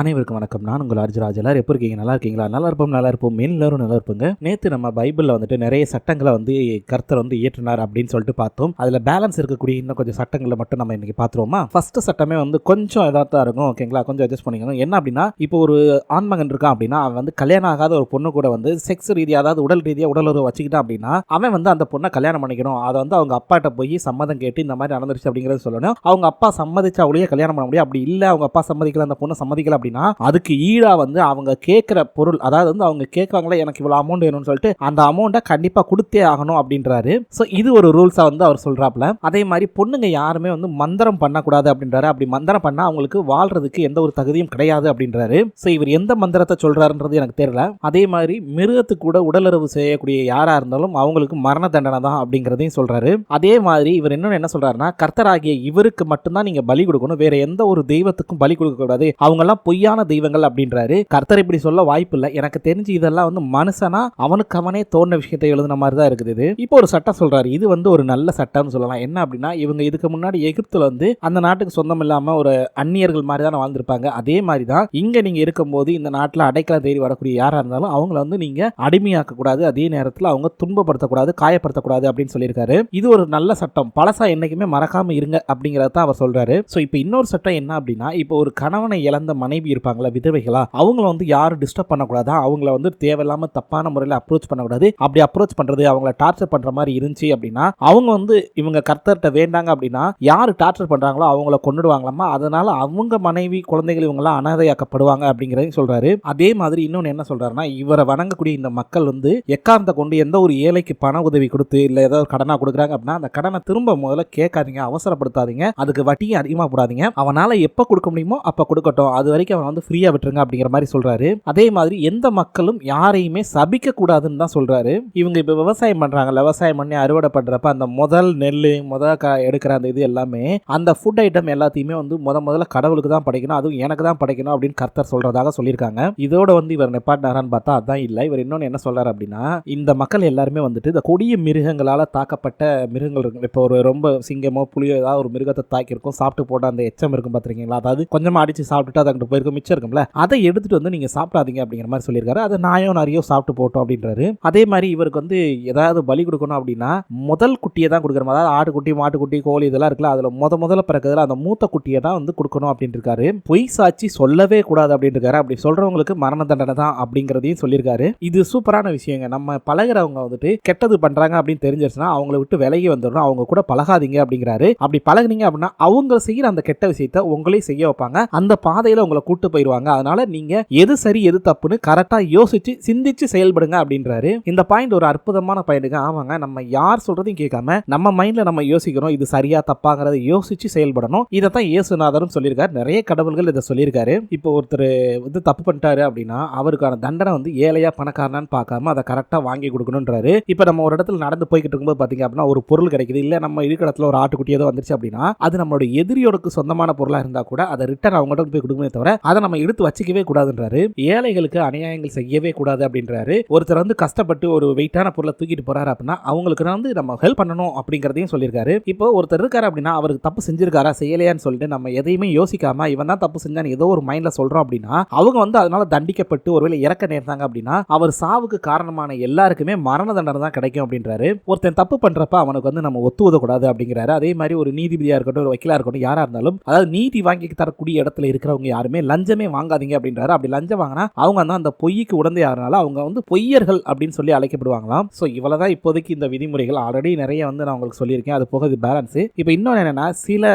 அனைவருக்கும் வணக்கம். நான் உங்கள் அர்ஜுராஜ் எல்லாரும் எப்படி இருக்கீங்க? நல்லா இருக்கீங்களா? நல்லா இருப்போம் நல்லா இருப்போம். எல்லாரும் நல்லா இருப்போங்க. நேற்று நம்ம பைபிளில் வந்துட்டு நிறைய சட்டங்களை வந்து கர்த்தர் வந்து இயற்றினார் அப்படின்னு சொல்லிட்டு பார்த்தோம். அதில் பேலன்ஸ் இருக்கக்கூடிய இன்னும் கொஞ்சம் சட்டங்களை மட்டும் நம்ம இன்னைக்கு பார்த்துருவோமா? ஃபர்ஸ்ட் சட்டமே வந்து கொஞ்சம் இதாக தான் இருக்கும் ஓகேங்களா கொஞ்சம் அட்ஜஸ்ட் பண்ணிக்கணும் என்ன அப்படின்னா இப்போ ஒரு ஆண்மகன் இருக்கான் அப்படின்னா அவன் வந்து கல்யாணம் ஆகாத ஒரு பொண்ணு கூட வந்து செக்ஸ் ரீதியாக அதாவது உடல் ரீதியாக உடல் உறவு வச்சுக்கிட்டான் அப்படின்னா அவன் வந்து அந்த பொண்ணை கல்யாணம் பண்ணிக்கணும். அதை வந்து அவங்க அப்பாட்ட போய் சம்மதம் கேட்டு இந்த மாதிரி நடந்துருச்சு அப்படிங்கிறத சொல்லணும். அவங்க அப்பா சம்மதிச்சா அவளையே கல்யாணம் பண்ண முடியும். அப்படி இல்லை அவங்க அப்பா சம்மதிக்கல அந்த பொண்ணை சம்மதிக்கல அப்படின்னா அதுக்கு ஈடா வந்து அவங்க கேட்குற பொருள் அதாவது வந்து அவங்க கேட்குறாங்களே எனக்கு இவ்வளோ அமௌண்ட் வேணும்னு சொல்லிட்டு அந்த அமௌண்ட்டை கண்டிப்பாக கொடுத்தே ஆகணும் அப்படின்றாரு. ஸோ இது ஒரு ரூல்ஸாக வந்து அவர் சொல்கிறாப்புல அதே மாதிரி பொண்ணுங்க யாருமே வந்து மந்திரம் பண்ணக்கூடாது அப்படின்றாரு. அப்படி மந்திரம் பண்ணால் அவங்களுக்கு வாழ்றதுக்கு எந்த ஒரு தகுதியும் கிடையாது அப்படின்றாரு. ஸோ இவர் எந்த மந்திரத்தை சொல்கிறாருன்றது எனக்கு தெரியல. அதே மாதிரி மிருகத்துக்கு கூட உடலுறவு செய்யக்கூடிய யாராக இருந்தாலும் அவங்களுக்கு மரண தண்டனை தான் அப்படிங்கிறதையும் சொல்கிறாரு அதே மாதிரி இவர் இன்னொன்று என்ன சொல்கிறாருன்னா கர்த்தராகிய இவருக்கு மட்டும்தான் நீங்கள் பலி கொடுக்கணும். வேற எந்த ஒரு தெய்வத்துக்கும் பலி கொடுக்கக்கூடாது. அவங்கெல்லாம் பொய்யான தெய்வங்கள் அப்படின்றாரு. கர்த்தர் இப்படி சொல்ல வாய்ப்பு இல்லை எனக்கு தெரிஞ்சு இதெல்லாம் வந்து மனுஷனா அவனுக்கு அவனே தோன்ற விஷயத்தை எழுதுன மாதிரி தான் இருக்குது இது. இப்போ ஒரு சட்டம் சொல்றாரு. இது வந்து ஒரு நல்ல சட்டம்னு சொல்லலாம். என்ன அப்படின்னா இவங்க இதுக்கு முன்னாடி எகிப்துல வந்து அந்த நாட்டுக்கு சொந்தம் இல்லாம ஒரு அந்நியர்கள் மாதிரி தான் வாழ்ந்திருப்பாங்க. அதே மாதிரி தான் இங்க நீங்க இருக்கும்போது இந்த நாட்டில் அடைக்கல தேடி வரக்கூடிய யாரா இருந்தாலும் அவங்கள வந்து நீங்க அடிமையாக்க கூடாது அதே நேரத்தில் அவங்க துன்பப்படுத்தக்கூடாது காயப்படுத்தக்கூடாது அப்படின்னு சொல்லியிருக்காரு. இது ஒரு நல்ல சட்டம். பழசா என்னைக்குமே மறக்காம இருங்க அப்படிங்கறத அவர் சொல்றாரு. ஸோ இப்போ இன்னொரு சட்டம் என்ன அப்படின்னா இப்போ ஒரு கணவனை இழந்த மனைவி இருப்பாங்களா விதவைகளா? அவங்கள வந்து யாரும் டிஸ்டர்ப் பண்ணக்கூடாதா? அவங்கள வந்து தேவையில்லாம தப்பான முறையில் அப்ரோச் பண்ணக்கூடாது. அப்படி அப்ரோச் பண்றது அவங்கள டார்ச்சர் பண்ற மாதிரி இருந்துச்சு அப்படின்னா அவங்க வந்து இவங்க கர்த்தர்கிட்ட வேண்டாங்க அப்படின்னா யார் டார்ச்சர் பண்றாங்களோ அவங்கள கொண்டுடுவாங்களாமா அதனால அவங்க மனைவி குழந்தைகள் இவங்கெல்லாம் அனாதையாக்கப்படுவாங்க அப்படிங்கிறதையும் சொல்றாரு. அதே மாதிரி இன்னொன்று என்ன சொல்றாருன்னா இவரை வணங்கக்கூடிய இந்த மக்கள் வந்து எக்காரணத்தை கொண்டு எந்த ஒரு ஏழைக்கு பண உதவி கொடுத்து இல்லை ஏதாவது கடனாக கொடுக்குறாங்க அப்படின்னா அந்த கடனை திரும்ப முதல்ல கேட்காதீங்க அவசரப்படுத்தாதீங்க. அதுக்கு வட்டியும் அதிகமாக போடாதீங்க. அவனால் எப்போ கொடுக்க முடியுமோ அப்போ கொடுக்கட்டும். அது வரைக்கும் அவனை வந்து ஃப்ரீயாக விட்டுருங்க அப்படிங்கிற மாதிரி சொல்கிறாரு அதே மாதிரி எந்த மக்களும் யாரையுமே சபிக்க கூடாதுன்னு தான் சொல்கிறாரு இவங்க இப்போ விவசாயம் பண்ணுறாங்கல்ல விவசாயம் பண்ணி அறுவடை பண்ணுறப்ப அந்த முதல் நெல் முதல் க எடுக்கிற அந்த இது எல்லாமே அந்த ஃபுட் ஐட்டம் எல்லாத்தையுமே வந்து முத முதல்ல கடவுளுக்கு தான் படைக்கணும் அதுவும் எனக்கு தான் படைக்கணும் அப்படின்னு கர்த்தர் சொல்கிறதாக சொல்லியிருக்காங்க. இதோட வந்து இவர் நிப்பாட்டினாரான்னு பார்த்தா அதான் இல்லை. இவர் இன்னொன்று என்ன சொல்கிறார் அப்படின்னா இந்த மக்கள் எல்லாருமே வந்துட்டு இந்த கொடிய மிருகங்களால் தாக்கப்பட்ட மிருகங்கள் இருக்கு. இப்போ ஒரு ரொம்ப சிங்கமோ புலியோ ஏதாவது ஒரு மிருகத்தை தாக்கியிருக்கும். சாப்பிட்டு போட்ட அந்த எச்சம் இருக்கும் பார்த்துருக்கீங்களா அதாவது கொஞ்சமாக அடிச்சு சாப்பிட்டுட்டு அதை அங்கிட்டு இருக்கும் மிச்சம் இருக்கும்ல அதை எடுத்துட்டு வந்து நீங்க சாப்பிடாதீங்க அப்படிங்கிற மாதிரி சொல்லியிருக்காரு. அதை நாயோ நிறையோ சாப்பிட்டு போட்டோம் அப்படின்றாரு. அதே மாதிரி இவருக்கு வந்து ஏதாவது பலி கொடுக்கணும் அப்படின்னா முதல் குட்டியை தான் கொடுக்குற மாதிரி அதாவது ஆட்டுக்குட்டி மாட்டுக்குட்டி கோழி இதெல்லாம் இருக்குல்ல அதில் முத முதல்ல பிறக்கிறதுல அந்த மூத்த குட்டியை தான் வந்து கொடுக்கணும் அப்படின்னு இருக்காரு பொய் சாட்சி சொல்லவே கூடாது அப்படின்னு இருக்காரு அப்படி சொல்றவங்களுக்கு மரண தண்டனை தான் அப்படிங்கிறதையும் சொல்லியிருக்காரு. இது சூப்பரான விஷயங்க. நம்ம பழகுறவங்க வந்துட்டு கெட்டது பண்றாங்க அப்படின்னு தெரிஞ்சிருச்சுன்னா அவங்கள விட்டு விலகி வந்துடணும். அவங்க கூட பழகாதீங்க அப்படிங்கிறாரு. அப்படி பழகுனீங்க அப்படின்னா அவங்க செய்யற அந்த கெட்ட விஷயத்த உங்களையும் செய்ய வைப்பாங்க. அந்த பாதையில உங்களை கூட்டு போயிடுவாங்க அதனால நீங்க எது சரி எது தப்புன்னு கரெக்டா யோசிச்சு சிந்திச்சு செயல்படுங்க அப்படின்றாரு. இந்த பாயிண்ட் ஒரு அற்புதமான பாயிண்ட்டுங்க ஆமாங்க நம்ம யார் சொல்றதையும் கேட்காம நம்ம மைண்ட்ல நம்ம யோசிக்கிறோம். இது சரியா தப்பாங்கிறத யோசிச்சு செயல்படணும். இதைத்தான் இயேசுநாதரும் சொல்லியிருக்காரு. நிறைய கடவுள்கள் இதை சொல்லியிருக்காரு. இப்போ ஒருத்தர் வந்து தப்பு பண்ணிட்டாரு அப்படின்னா அவருக்கான தண்டனை வந்து ஏழையா பணக்காரனான்னு பார்க்காம அதை கரெக்டா வாங்கி கொடுக்கணுன்றாரு. இப்போ நம்ம ஒரு இடத்துல நடந்து போய்கிட்டு இருக்கும்போது பாத்தீங்க அப்படின்னா ஒரு பொருள் கிடைக்குது. இல்ல நம்ம இருக்கிற இடத்துல ஒரு ஆட்டுக்குட்டி ஏதோ வந்துருச்சு அப்படின்னா அது நம்மளோட எதிரியோடக்கு சொந்தமான பொருளா இருந்தா கூட அதை ரிட்டர்ன் அவங்ககிட்ட போய் கொடுக்கவே தவிர அதை நம்ம எடுத்து வச்சுக்கவே கூடாதுன்றாரு. ஏழைகளுக்கு அநியாயங்கள் செய்யவே கூடாது அப்படின்றாரு. ஒருத்தர் வந்து கஷ்டப்பட்டு ஒரு வெயிட்டான பொருளை தூக்கிட்டு போறாரு அப்படின்னா அவங்களுக்கு வந்து நம்ம ஹெல்ப் பண்ணணும் அப்படிங்கிறதையும் சொல்லியிருக்காரு. இப்போ ஒருத்தர் இருக்காரு அப்படின்னா அவருக்கு தப்பு செஞ்சிருக்காரா செய்யலையான்னு சொல்லிட்டு நம்ம எதையுமே யோசிக்காம இவன் தான் தப்பு செஞ்சான்னு ஏதோ ஒரு மைண்ட்ல சொல்றோம் அப்படின்னா அவங்க வந்து அதனால தண்டிக்கப்பட்டு ஒருவேளை இறக்க நேர்ந்தாங்க அப்படின்னா அவர் சாவுக்கு காரணமான எல்லாருக்குமே மரண தண்டனை தான் கிடைக்கும் அப்படின்றாரு. ஒருத்தன் தப்பு பண்றப்ப அவனுக்கு வந்து நம்ம ஒத்து உதக்கூடாது அப்படிங்கிறாரு. அதே மாதிரி ஒரு நீதிபதியா இருக்கட்டும் ஒரு வக்கீலா இருக்கட்டும் யாரா இருந்தாலும் அதாவது நீதி வாங்கி தரக்கூடிய இடத்துல இருக்கிறவங்க யாருமே லஞ்சமே வாங்காதீங்க அப்படின்றாரு. அப்படி லஞ்சம் வாங்கினா அவங்க தான் அந்த பொய்க்கு உடந்தே யாருனால அவங்க வந்து பொய்யர்கள் அப்படின்னு சொல்லி அழைக்கப்படுவாங்களாம். ஸோ இவ்வளோதான் இப்போதைக்கு இந்த விதிமுறைகள். ஆல்ரெடி நிறைய வந்து நான் உங்களுக்கு சொல்லியிருக்கேன். அது போக இது பேலன்ஸ் இப்போ இன்னொன்று என்னன்னா சில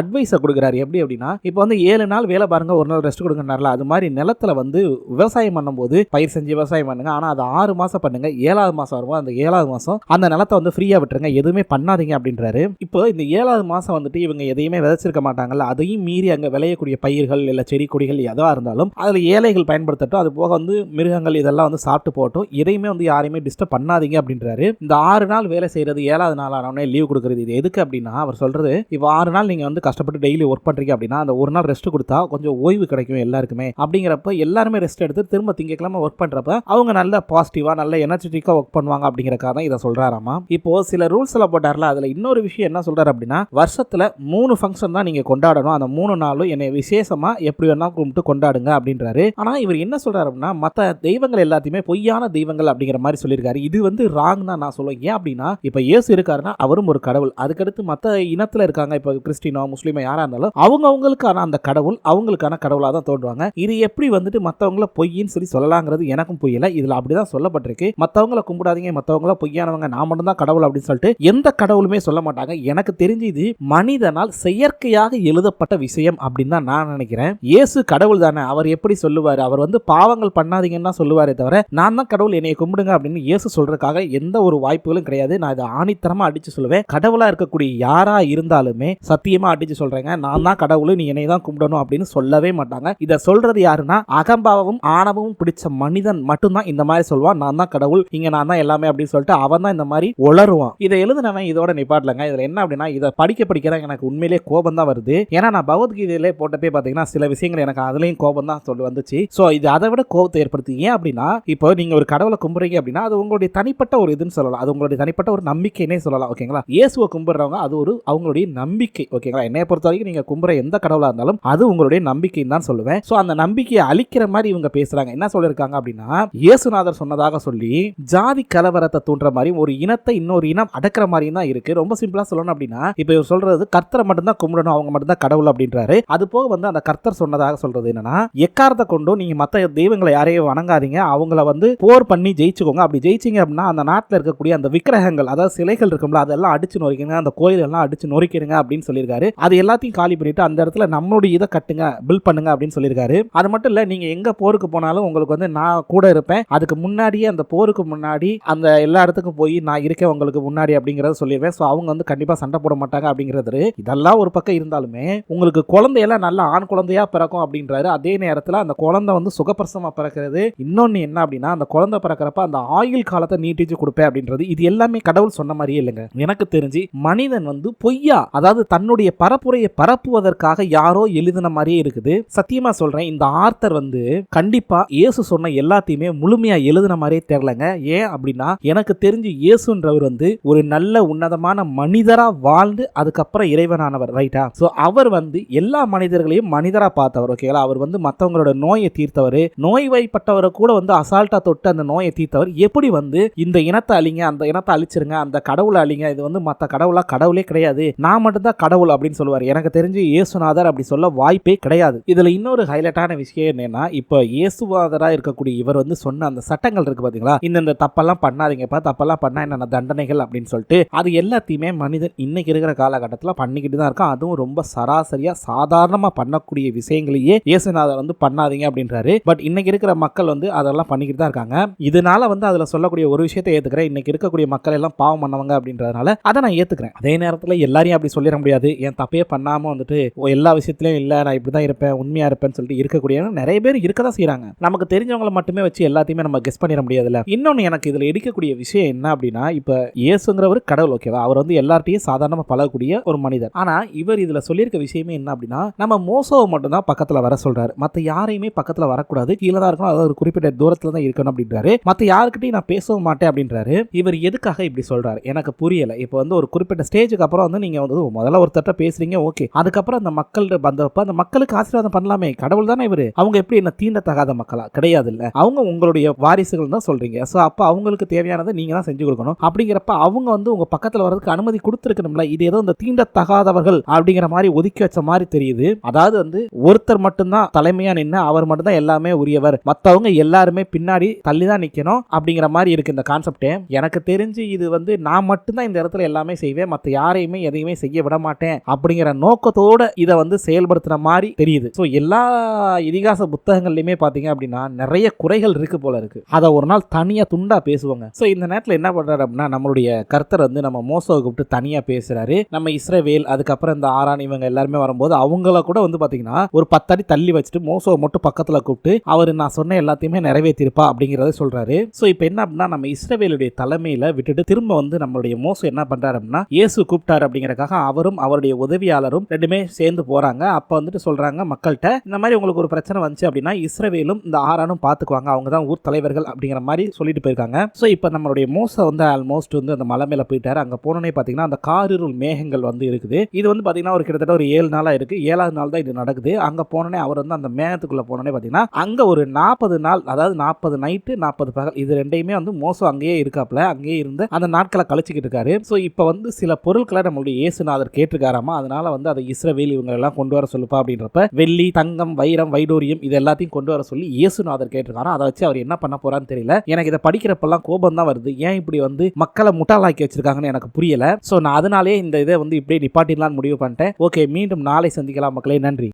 அட்வைஸை கொடுக்குறாரு. எப்படி அப்படின்னா இப்போ வந்து ஏழு நாள் வேலை பாருங்க ஒரு நாள் ரெஸ்ட் கொடுங்கனால அது மாதிரி நிலத்துல வந்து விவசாயம் பண்ணும்போது பயிர் செஞ்சு விவசாயம் பண்ணுங்க. ஆனால் அது ஆறு மாதம் பண்ணுங்க. ஏழாவது மாதம் வரும்போது அந்த ஏழாவது மாதம் அந்த நிலத்தை வந்து ஃப்ரீயாக விட்டுருங்க. எதுவுமே பண்ணாதீங்க அப்படின்றாரு. இப்போ இந்த ஏழாவது மாதம் வந்துட்டு இவங்க எதையுமே விதைச்சிருக்க மாட்டாங்கல்ல. அதையும் மீறி அங்கே விளையக்கூடிய பயிர்கள் இல்லை செடி கொடிகள் எதாக இருந்தாலும் அதில் ஏழைகள் பயன்படுத்தட்டும். அது போக வந்து மிருகங்கள் இதெல்லாம் வந்து சாப்பிட்டு போகட்டும். எதையுமே வந்து யாரையுமே டிஸ்டர்ப் பண்ணாதீங்க அப்படின்றாரு. இந்த ஆறு நாள் வேலை செய்யறது ஏழாவது நாள் ஆனவனே லீவ் கொடுக்குறது. இது எதுக்கு அப்படின்னா அவர் சொல்றது இப்போ ஆறு நாள் நீங்க வந்து கஷ்டப்பட்டு டெய்லி ஒர்க் பண்றீங்க அப்படின்னா அந்த ஒரு நாள் ரெஸ்ட் கொடுத்தா கொஞ்சம் ஓய்வு கிடைக்கும் எல்லாருக்குமே. அப்படிங்கிறப்ப எல்லாருமே ரெஸ்ட் எடுத்து திரும்ப திங்கக்கிழமை ஒர்க் பண்றப்ப அவங்க நல்ல பாசிட்டிவாக நல்ல எனர்ஜெட்டிக்காக ஒர்க் பண்ணுவாங்க அப்படிங்கிறக்காக தான் இதை சொல்கிறாராமா இப்போ சில ரூல்ஸ் எல்லாம் போட்டார்ல அதுல இன்னொரு விஷயம் என்ன சொல்றாரு அப்படின்னா வருஷத்துல மூணு ஃபங்க்ஷன் தான் நீங்க கொண்டாடணும். அந்த மூணு நாளும் என்னை விசேஷமா எப்படி வேணா கும்பிட்டு கொண்டாடுங்க அப்படின்றாரு. ஆனா இவர் என்ன சொல்றாரு அப்படின்னா மத்த தெய்வங்கள் எல்லாத்தையுமே பொய்யான தெய்வங்கள் அப்படிங்கிற மாதிரி சொல்லியிருக்காரு. இது வந்து ராங் தான் நான் சொல்லுவேன். ஏன் அப்படின்னா இப்ப இயேசு இருக்காருன்னா அவரும் ஒரு கடவுள். அதுக்கடுத்து மத்த இனத்துல இருக்காங்க இப்ப கிறிஸ்டினோ முஸ்லீமோ யாரா இருந்தாலும் அவங்க அவங்களுக்கான அந்த கடவுள் அவங்களுக்கான கடவுளா தான் தோன்றுவாங்க. இது எப்படி வந்துட்டு மத்தவங்கள பொய்ன்னு சொல்லி சொல்லலாங்கிறது எனக்கும் புரியல. இதுல அப்படிதான் சொல்லப்பட்டிருக்கு. மத்தவங்கள கும்பிடாதீங்க மத்தவங்கள பொய்யானவங்க நான் மட்டும் தான் கடவுள் அப்படின்னு சொல்லிட்டு எந்த கடவுளுமே சொல்ல மாட்டாங்க. எனக்கு தெரிஞ்சு இது மனிதனால் செயற்கையாக எழுதப்பட்ட விஷயம் அப்படின்னு தான் நான் நினைக்கிறேன். இயேசு கடவுள் தானே. அவர் எப்படி சொல்லுவார்? அவர் வந்து பாவங்கள் பண்ணாதீங்கன்னு தான் சொல்லுவாரே தவிர நான் தான் கடவுள் என்னை கும்பிடுங்க அப்படின்னு இயேசு சொல்றதுக்காக எந்த ஒரு வாய்ப்புகளும் கிடையாது. நான் இதை ஆணித்தரமா அடிச்சு சொல்லுவேன். கடவுளா இருக்கக்கூடிய யாரா இருந்தாலுமே சத்தியமா அடிச்சு சொல்றேங்க. நான் தான் கடவுள் நீ என்னை தான் கும்பிடணும் அப்படின்னு சொல்லவே மாட்டாங்க. இதை சொல்றது யாருன்னா அகம்பாவமும் ஆணவமும் பிடிச்ச மனிதன் மட்டும்தான் இந்த மாதிரி சொல்லுவான். நான் தான் கடவுள் இங்க நான் தான் எல்லாமே அப்படின்னு சொல்லிட்டு அவன் தான் இந்த மாதிரி உளருவான் இதை எழுதுனவன் இதோட நிப்பாட்டலங்க. இதுல என்ன அப்படின்னா இதை படிக்க படிக்க எனக்கு உண்மையிலேயே கோபம் தான் வருது. ஏன்னா நான் பகவத்கீதையிலே போட்டப்பே பார்த்தீங்கன்னா சில விஷயங்கள் எனக்கு அதுலேயும் கோபம் தான் சொல்லி வந்துச்சு. ஸோ இது அதை விட கோபத்தை ஏற்படுத்தி ஏன் அப்படின்னா இப்போ நீங்கள் ஒரு கடவுளை கும்பிடுறீங்க அப்படின்னா அது உங்களுடைய தனிப்பட்ட ஒரு இதுன்னு சொல்லலாம். அது உங்களுடைய தனிப்பட்ட ஒரு நம்பிக்கைன்னே சொல்லலாம். ஓகேங்களா இயேசுவை கும்பிடுறவங்க அது ஒரு அவங்களுடைய நம்பிக்கை. ஓகேங்களா என்னை பொறுத்த வரைக்கும் நீங்கள் கும்புற எந்த கடவுளாக இருந்தாலும் அது உங்களுடைய நம்பிக்கைன்னு தான் சொல்லுவேன். ஸோ அந்த நம்பிக்கையை அழிக்கிற மாதிரி இவங்க பேசுகிறாங்க என்ன சொல்லியிருக்காங்க அப்படின்னா இயேசுநாதர் சொன்னதாக சொல்லி ஜாதி கலவரத்தை தூண்டுற மாதிரி ஒரு இனத்தை இன்னொரு இனம் அடக்கிற மாதிரியும் தான் இருக்கு. ரொம்ப சிம்பிளாக சொல்லணும் அப்படின்னா இப்போ இவர் சொல்றது கர்த்தரை மட்டும்தான் கும்பிடணும் அவங்க மட்டும்தான் கடவுள் அப்படின்றாரு. அது போக வந்து அந்த கர்த்தர் சொன்னதாக சொல்றது என்னன்னா எக்காரத்தை கொண்டும் நீங்க மத்த தெய்வங்களை யாரையும் வணங்காதீங்க. அவங்கள வந்து போர் பண்ணி ஜெயிச்சுக்கோங்க. அப்படி ஜெயிச்சிங்க அப்படின்னா அந்த நாட்டில் இருக்கக்கூடிய அந்த விக்கிரகங்கள் அதாவது சிலைகள் இருக்கும்ல அதெல்லாம் அடிச்சு நொறுக்கிங்க அந்த கோயில் எல்லாம் அடிச்சு நொறுக்கிடுங்க அப்படின்னு சொல்லியிருக்காரு. அது எல்லாத்தையும் காலி பண்ணிட்டு அந்த இடத்துல நம்மளுடைய இதை கட்டுங்க பில் பண்ணுங்க அப்படின்னு சொல்லியிருக்காரு. அது மட்டும் இல்ல நீங்க எங்க போருக்கு போனாலும் உங்களுக்கு வந்து நான் கூட இருப்பேன். அதுக்கு முன்னாடியே அந்த போருக்கு முன்னாடி அந்த எல்லா இடத்துக்கும் போய் நான் இருக்கேன் உங்களுக்கு முன்னாடி அப்படிங்கறத சொல்லிடுவேன் ஸோ அவங்க வந்து கண்டிப்பா சண்டை போட மாட்டாங்க அப்படிங்கிறது இதெல்லாம் ஒரு பக்கம் இருந்தாலுமே உங்களுக்கு குழந்தையெல்லாம் நல்ல ஆண் குழந்தையா பிறக்கும் அப்படின்றாரு. அதே நேரத்தில் அந்த குழந்தை வந்து சுகப்பிரசமாக பிறக்கிறது. இன்னொன்று என்ன அப்படின்னா அந்த குழந்தை பிறக்கிறப்ப அந்த ஆயுள் காலத்தை நீட்டிச்சு கொடுப்பேன் அப்படின்றது. இது எல்லாமே கடவுள் சொன்ன மாதிரியே இல்லைங்க. எனக்கு தெரிஞ்சு மனிதன் வந்து பொய்யா அதாவது தன்னுடைய பரப்புரையை பரப்புவதற்காக யாரோ எழுதின மாதிரியே இருக்குது. சத்தியமா சொல்றேன் இந்த ஆர்த்தர் வந்து கண்டிப்பா இயேசு சொன்ன எல்லாத்தையுமே முழுமையா எழுதின மாதிரியே தெரியலங்க. ஏன் அப்படின்னா எனக்கு தெரிஞ்சு இயேசுன்றவர் வந்து ஒரு நல்ல உன்னதமான மனிதரா வாழ்ந்து அதுக்கப்புறம் இறைவனானவர் ரைட்டா? ஸோ அவர் வந்து எல்லா மனிதர்களையும் மனிதரா பார்த்தவர். ஓகேங்களா அவர் வந்து மற்றவங்களோட நோயை தீர்த்தவர். நோய்வாய்ப்பட்டவரை கூட வந்து அசால்ட்டா தொட்டு அந்த நோயை தீர்த்தவர். எப்படி வந்து இந்த இனத்தை அழிங்க அந்த இனத்தை அழிச்சிருங்க அந்த கடவுளை அழிங்க இது வந்து மற்ற கடவுளா? கடவுளே கிடையாது. நான் மட்டும்தான் கடவுள் அப்படின்னு சொல்லுவார். எனக்கு தெரிஞ்சு இயேசுநாதர் அப்படி சொல்ல வாய்ப்பே கிடையாது. இதுல இன்னொரு ஹைலைட்டான விஷயம் என்னன்னா இப்போ இயேசுவாதராக இருக்கக்கூடிய இவர் வந்து சொன்ன அந்த சட்டங்கள் இருக்கு பார்த்தீங்களா இந்த இந்த தப்பெல்லாம் பண்ணாதீங்கப்பா தப்பெல்லாம் பண்ணா என்னென்ன தண்டனைகள் அப்படின்னு சொல்லிட்டு அது எல்லாத்தையுமே மனிதன் இன்னைக்கு இருக்கிற காலகட்டத்தில் பண்ணிக்கிட்டு தான் இருக்கான். அதுவும் ரொம்ப சராசரியாக சாதாரணமாக பண்ணக்கூடிய விஷயங்களையே இயேசுநாதர் வந்து பண்ணாதீங்க அப்படின்றாரு. பட் இன்னைக்கு இருக்கிற மக்கள் வந்து அதெல்லாம் பண்ணிக்கிட்டு தான் இருக்காங்க. இதனால வந்து அதுல சொல்லக்கூடிய ஒரு விஷயத்தை ஏத்துக்கிறேன். இன்னைக்கு இருக்கக்கூடிய மக்கள் எல்லாம் பாவம் பண்ணவங்க அப்படின்றதுனால அதை நான் ஏத்துக்கிறேன். அதே நேரத்தில் எல்லாரையும் அப்படி சொல்லிட முடியாது. என் தப்பே பண்ணாம வந்துட்டு ஓ, எல்லா விஷயத்திலையும் இல்லை நான் இப்படி தான் இருப்பேன் உண்மையா இருப்பேன்னு சொல்லிட்டு இருக்கக்கூடிய நிறைய பேர் இருக்க தான் செய்யறாங்க நமக்கு தெரிஞ்சவங்களை மட்டுமே வச்சு எல்லாத்தையுமே நம்ம கெஸ் பண்ணிட முடியாதுல்ல. இன்னொன்று எனக்கு இதில் எடுக்கக்கூடிய விஷயம் என்ன அப்படின்னா இப்போ இயேசுங்கிறவர் கடவுள் ஓகேவா அவர் வந்து எல்லார்ட்டையும் சாதாரணமாக பழகக்கூடிய ஒரு மனிதர். ஆனால் இவர் இதில் சொல்லியிருக்க விஷயமே என்ன அப்படின்னா நம்ம மோசோவை மட்டும்தான் பக்கத்தில் பக்கத்துல வர சொல்றாரு. மத்த யாரையுமே பக்கத்துல வரக்கூடாது. கீழே தான் இருக்கணும். அதாவது ஒரு குறிப்பிட்ட தூரத்துல தான் இருக்கணும் அப்படின்றாரு. மத்த யாருக்கிட்டையும் நான் பேசவும் மாட்டேன் அப்படின்றாரு. இவர் எதுக்காக இப்படி சொல்றாரு? எனக்கு புரியல. இப்போ வந்து ஒரு குறிப்பிட்ட ஸ்டேஜுக்கு அப்புறம் வந்து நீங்க வந்து முதல்ல ஒருத்தட்ட பேசுறீங்க ஓகே. அதுக்கப்புறம் அந்த மக்கள் வந்தப்ப அந்த மக்களுக்கு ஆசீர்வாதம் பண்ணலாமே. கடவுள் தானே இவரு? அவங்க எப்படி என்ன தீண்டத்தகாத மக்களா? கிடையாது இல்ல அவங்க உங்களுடைய வாரிசுகள் தான் சொல்றீங்க. ஸோ அப்போ அவங்களுக்கு தேவையானதை நீங்க தான் செஞ்சு கொடுக்கணும். அப்படிங்கிறப்ப அவங்க வந்து உங்க பக்கத்துல வர்றதுக்கு அனுமதி கொடுத்துருக்கணும்ல. இது ஏதோ இந்த தீண்டத்தகாதவர்கள் அப்படிங்கிற மாதிரி ஒதுக்கி வச்ச மாதிரி தெரியுது. அதாவது வந்து ஒருத்தர் மட்டும்தான் தலைமையா நின்று அவர் மட்டும்தான் எல்லாமே உரியவர். மத்தவங்க எல்லாருமே பின்னாடி தள்ளி தான் நிக்கணும் அப்படிங்கிற மாதிரி இருக்கு இந்த கான்செப்டே எனக்கு தெரிஞ்சு இது வந்து நான் மட்டும்தான் இந்த இடத்துல எல்லாமே செய்வேன். மற்ற யாரையுமே எதையுமே செய்ய விட மாட்டேன் அப்படிங்கிற நோக்கத்தோட இதை வந்து செயல்படுத்துற மாதிரி தெரியுது. ஸோ எல்லா இதிகாச புத்தகங்கள்லையுமே பார்த்தீங்க அப்படின்னா நிறைய குறைகள் இருக்கு போல இருக்கு. அதை ஒரு நாள் தனியா துண்டா பேசுவாங்க. ஸோ இந்த நேரத்தில் என்ன பண்றாரு அப்படின்னா நம்மளுடைய கர்த்தர் வந்து நம்ம மோசம் கூப்பிட்டு தனியா பேசுறாரு. நம்ம இஸ்ரேவேல் அதுக்கப்புறம் இந்த ஆரான் இவங்க எல்லாருமே வரும்போது அவங்கள கூட வந்து பார்த்தீங்கன்னா ஒரு பத்தடி தள்ளி வச்சுட்டு மோசோவை மட்டும் பக்கத்தில் கூப்பிட்டு அவர் நான் சொன்ன எல்லாத்தையுமே நிறைவேற்றிருப்பா அப்படிங்கிறத சொல்கிறாரு ஸோ இப்போ என்ன அப்படின்னா நம்ம இஸ்ரவேலுடைய தலைமையில் விட்டுட்டு திரும்ப வந்து நம்மளுடைய மோசம் என்ன பண்ணுறாரு அப்படின்னா இயேசு கூப்பிட்டாரு அப்படிங்கிறக்காக அவரும் அவருடைய உதவியாளரும் ரெண்டுமே சேர்ந்து போகிறாங்க அப்போ வந்துட்டு சொல்கிறாங்க மக்கள்கிட்ட இந்த மாதிரி உங்களுக்கு ஒரு பிரச்சனை வந்துச்சு அப்படின்னா இஸ்ரவேலும் இந்த ஆரானும் பார்த்துக்குவாங்க. அவங்க தான் ஊர் தலைவர்கள் அப்படிங்கிற மாதிரி சொல்லிட்டு போயிருக்காங்க. ஸோ இப்போ நம்மளுடைய மோச வந்து ஆல்மோஸ்ட் வந்து அந்த மலை மேலே போயிட்டாரு. அங்கே போனோன்னே பார்த்தீங்கன்னா அந்த காரிருள் மேகங்கள் வந்து இருக்குது. இது வந்து பார்த்தீங்கன்னா ஒரு கிட்டத்தட்ட ஒரு ஏழு நாளாக இருக்குது ஏழாவது நாள் தான் இது நடக்குது. அங்கே போனோடனே அவர் வந்து அந்த மேகத்துக்குள்ளே போனோடனே பார்த்தீங்கன்னா அங்கே ஒரு நாற்பது நாள் அதாவது நாற்பது நைட்டு நாற்பது பகல் இது ரெண்டையுமே வந்து மோசம் அங்கேயே இருக்காப்ல அங்கேயே இருந்து அந்த நாட்களை கழிச்சிக்கிட்டு இருக்காரு. ஸோ இப்போ வந்து சில பொருட்களை நம்மளுடைய இயேசுநாதர் கேட்டிருக்காராமா? அதனால வந்து அதை இஸ்ரவேல் இவங்க எல்லாம் கொண்டு வர சொல்லுப்பா அப்படின்றப்ப வெள்ளி தங்கம் வைரம் வைடூரியம் இது எல்லாத்தையும் கொண்டு வர சொல்லி இயேசுநாதர் கேட்டிருக்காரா? அதை வச்சு அவர் என்ன பண்ண போறான்னு தெரியல. எனக்கு இதை படிக்கிறப்பெல்லாம் கோபம் தான் வருது. ஏன் இப்படி வந்து மக்களை முட்டாளாக்கி வச்சிருக்காங்கன்னு எனக்கு புரியல. ஸோ நான் அதனாலேயே இந்த இதை வந்து இப்படியே நிப்பாட்டிடலாம்னு முடிவு பண்ணிட்டேன். ஓகே மீண்டும் நாளை சந்திக்கலாம் மக்களே. நன்றி.